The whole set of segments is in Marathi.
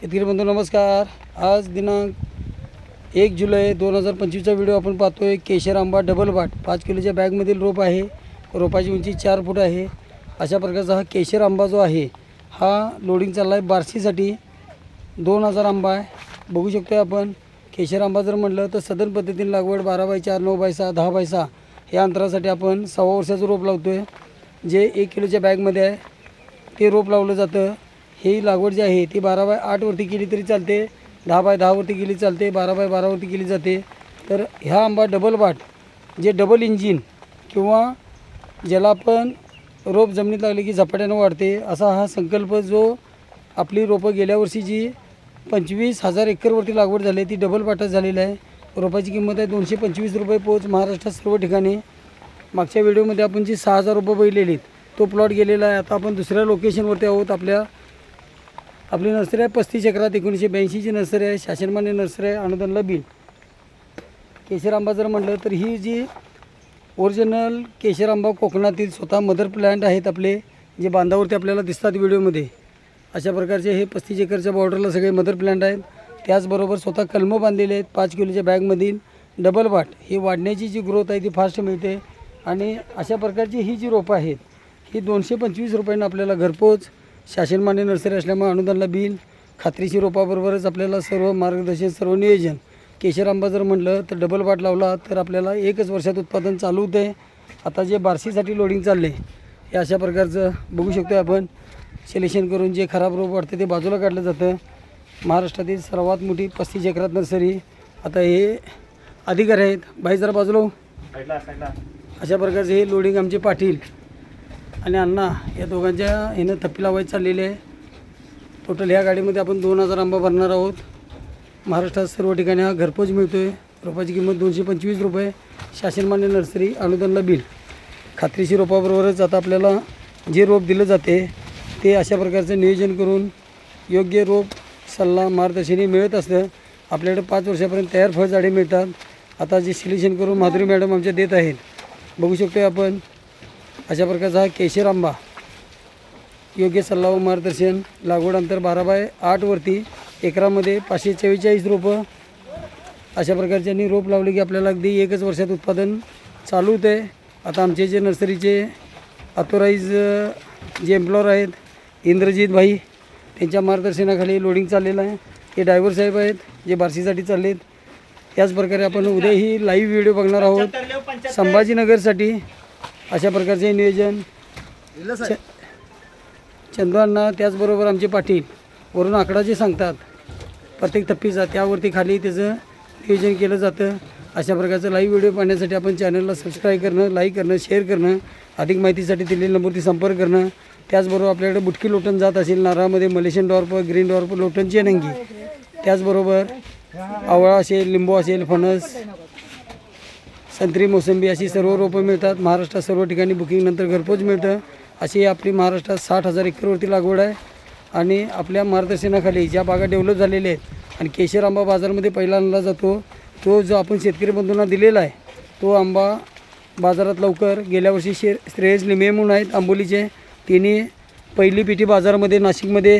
शेतकरी बंधू नमस्कार. आज दिनांक एक जुलै दोन हजार पंचवीसचा व्हिडिओ आपण पाहतोय. केशर आंबा डबल बाट. पाच किलोच्या बॅगमधील रोप आहे. रोपाची उंची चार फूट आहे. अशा प्रकारचा हा केशर आंबा जो आहे हा लोडिंग चालला आहे बार्शीसाठी. दोन हजार आंबा आहे. बघू शकतो आहे आपण. केशर आंबा जर म्हटलं तर सदन पद्धतीने लागवड बारा बाय चार नऊ बाय सहा दहा बाय सहा या अंतरासाठी आपण सव्वा वर्षाचं रोप लावतो आहे जे एक किलोच्या बॅगमध्ये आहे ते रोप लावलं जातं. ही लागवड जी आहे ती बारा बाय आठवरती केली तरी चालते दहा बाय दहावरती केली चालते बारा बाय बारावरती केली जाते. तर ह्या आंबा डबल बाट जे डबल इंजिन किंवा ज्याला आपण रोप जमिनीत लागले की झपाट्यानं वाढते असा हा संकल्प जो आपली रोपं गेल्या वर्षी जी पंचवीस हजार एकरवरती लागवड झाली आहे ती डबल पाटात झालेली आहे. रोपाची किंमत आहे दोनशे पंचवीस रुपये पोच महाराष्ट्रात सर्व ठिकाणी. मागच्या व्हिडिओमध्ये आपण जी सहा हजार रुपये बघितलेली तो प्लॉट गेलेला आहे. आता आपण दुसऱ्या लोकेशनवरती आहोत आपल्या आपली नर्सरी आहे पस्तीस एकरात एकोणीसशे ब्याऐंशीची नर्सरी आहे शासनमान्य नर्सरी आहे अनुदानला बिल केशर आंबा जर म्हटलं तर ही जी ओरिजिनल केशर आंबा कोकणातील स्वतः मदर प्लॅन्ट आहेत आपले जे बांधावरती आपल्याला दिसतात व्हिडिओमध्ये. अशा प्रकारचे हे पस्तीस एकरच्या बॉर्डरला सगळे मदर प्लॅन्ट आहेत. त्याचबरोबर स्वतः कलमं बांधलेले आहेत पाच किलोच्या बॅगमधील डबल वाट. ही वाढण्याची जी ग्रोथ आहे ती फास्ट मिळते. आणि अशा प्रकारची ही जी रोपं आहेत ही दोनशे पंचवीस रुपयांना आपल्याला घरपोच शासनमान्य नर्सरी असल्यामुळे अनुदानला बिल खात्रीशीर रोपाबरोबरच आपल्याला सर्व मार्गदर्शन सर्व नियोजन. केशर आंबा जर म्हटलं तर डबल बाट लावला तर आपल्याला एकच वर्षात उत्पादन चालू होते. आता जे बार्शीसाठी लोडिंग चालले हे अशा प्रकारचं बघू शकतो आपण. सिलेक्शन करून जे खराब रोप वाटतं ते बाजूला काढलं जातं. महाराष्ट्रातील सर्वात मोठी पस्तीस एकरात नर्सरी. आता हे अधिकारी आहेत. बाई जरा बाजूला हो. अशा प्रकारचे हे लोडिंग आमचे पाटील. आणि अण्णा या दोघांच्या ह्यानं थप्पी लावायची चाललेली आहे. टोटल ह्या गाडीमध्ये आपण दोन हजार आंबा भरणार आहोत. महाराष्ट्रात सर्व ठिकाणी हा घरपोच मिळतो आहे रोपाची किंमत दोनशे पंचवीस रुपये. शासनमान्य नर्सरी अनुदानला बिल. खात्रीशी रोपाबरोबरच आता आपल्याला जे रोप दिलं जाते ते अशा प्रकारचं नियोजन करून योग्य रोप सल्ला मार्गदर्शनी मिळत असतं आपल्याकडे पाच वर्षापर्यंत तयार फळझाडे मिळतात. आता जे सिलेक्शन करून माधुरी मॅडम आमच्या देत आहेत. बघू शकतो आपण अशा प्रकारचा हा केशर आंबा. योग्य सल्ला व मार्गदर्शन लागवड अंतर बारा बाय आठवरती एकरामध्ये पाचशे चव्वेचाळीस रोपं. अशा प्रकारचे आणि रोप लावले की आपल्याला अगदी एकच वर्षात उत्पादन चालू होतं. आहे आता आमचे जे नर्सरीचे ऑथोराईज जे एम्प्लॉयर आहेत इंद्रजित भाई त्यांच्या मार्गदर्शनाखाली लोडिंग चाललेलं आहे. हे ड्रायव्हर साहेब आहेत जे बार्शीसाठी चाललेत. त्याच प्रकारे आपण उद्याही लाईव्ह व्हिडिओ बघणार आहोत. संभाजीनगरसाठी अशा प्रकारचे नियोजन. च- चंदवांना त्याचबरोबर आमचे पाटील वरून आकडा जे सांगतात. प्रत्येक थप्पीचा त्यावरती खाली त्याचं नियोजन केलं जातं. अशा प्रकारचं लाईव्ह व्हिडिओ पाहण्यासाठी आपण चॅनलला सबस्क्राईब करणं लाईक करणं शेअर करणं अधिक माहितीसाठी दिलेल्या नंबरवरती संपर्क करणं. त्याचबरोबर आपल्याकडे बुटकी लोटण जात असेल नारळामध्ये मलेशियन डॉर्प ग्रीन डॉर्प लोटणची अनंगी. त्याचबरोबर आवळा असेल लिंबू असेल फणस संत्री मोसंबी अशी सर्व रोपं मिळतात. महाराष्ट्रात सर्व ठिकाणी बुकिंगनंतर घरपोच मिळतं. अशी आपली महाराष्ट्रात साठ हजार एकरवरती लागवड आहे. आणि आपल्या मार्गदर्शनाखाली ज्या बागा डेव्हलप झालेल्या आहेत आणि केशर आंबा बाजारामध्ये पहिला आणला जातो तो जो आपण शेतकरी बंधूंना दिलेला आहे तो आंबा बाजारात लवकर गेल्या वर्षी शे श्रेयस लिमे म्हणून आहेत आंबोलीचे. तिने पहिली पिठी बाजारामध्ये नाशिकमध्ये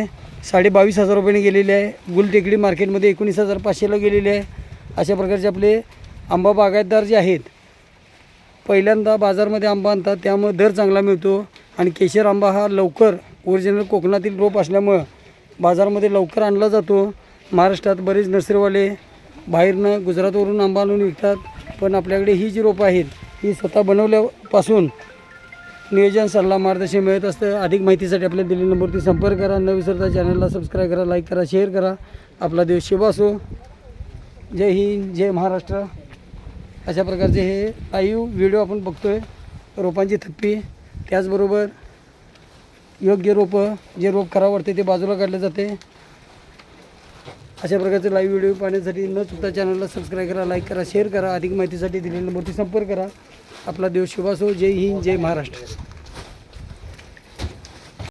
साडेबावीस हजार रुपयाने गेलेली आहे. गुलटेकडी मार्केटमध्ये एकोणीस हजार पाचशेला गेलेली आहे. अशा प्रकारचे आपले आंबा बागायतदार जे आहेत पहिल्यांदा बाजारमध्ये आंबा आणतात त्यामुळे दर चांगला मिळतो. आणि केशर आंबा हा लवकर ओरिजिनल कोकणातील रोप असल्यामुळं बाजारामध्ये लवकर आणला जातो. महाराष्ट्रात बरेच नर्सरीवाले बाहेरनं गुजरातवरून आंबा आणून विकतात पण आपल्याकडे ही जी रोपं आहेत ही स्वतः बनवल्यापासून नियोजन सल्ला मार्गदर्शन मिळत असतं. अधिक माहितीसाठी आपल्या दिलेल्या नंबरवरती संपर्क करा. न विसरता चॅनलला सबस्क्राईब करा लाईक करा शेअर करा. आपला देश शुभ असो. जय हिंद जय महाराष्ट्र. अशा प्रकारचे हे लाईव्ह व्हिडिओ आपण बघतोय. रोपांची थप्पी त्याचबरोबर योग्य रोपं जे रोप खराब वाटते ते बाजूला काढले जाते. अशा प्रकारचे लाईव्ह व्हिडिओ पाहण्यासाठी न चुकता चॅनलला सबस्क्राईब करा लाईक करा शेअर करा. अधिक माहितीसाठी दिलेल्या नंबरती संपर्क करा. आपला देव शुभासो. जय हिंद जय महाराष्ट्र.